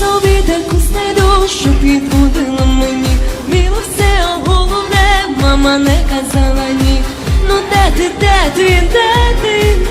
собі таку знайду, що підбудила мені. Міло все головне, мама не казала ні. Ну де ти, де ти, де ти?